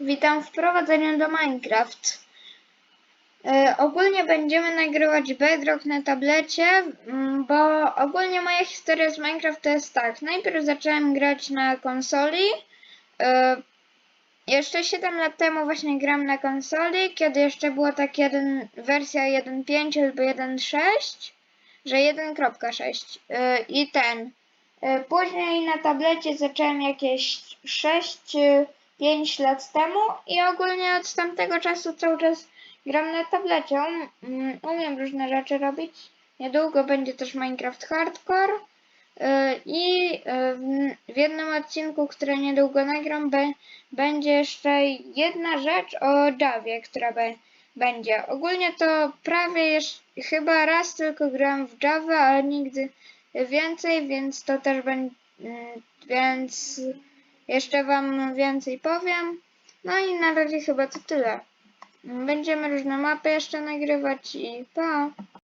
Witam w wprowadzeniu do Minecraft. E, ogólnie będziemy nagrywać Bedrock na tablecie, mm, bo ogólnie moja historia z Minecraft to jest tak. Najpierw zacząłem grać na konsoli. E, jeszcze 7 lat temu właśnie gram na konsoli, kiedy jeszcze było tak jeden, wersja 1.5 albo 1.6, że 1.6 e, i ten. E, Później na tablecie zacząłem jakieś 6, 5 lat temu i ogólnie od tamtego czasu cały czas gram na tablecie. Um, mm, Umiem różne rzeczy robić. Niedługo będzie też Minecraft Hardcore. E, I e, w- jednym odcinku, który niedługo nagram, będzie jeszcze jedna rzecz o Javie, która będzie. Ogólnie to prawie jeszcze, chyba raz tylko grałem w Java, ale nigdy więcej, więc to też będzie, więc jeszcze Wam więcej powiem. No i na razie chyba to tyle. Będziemy różne mapy jeszcze nagrywać i pa!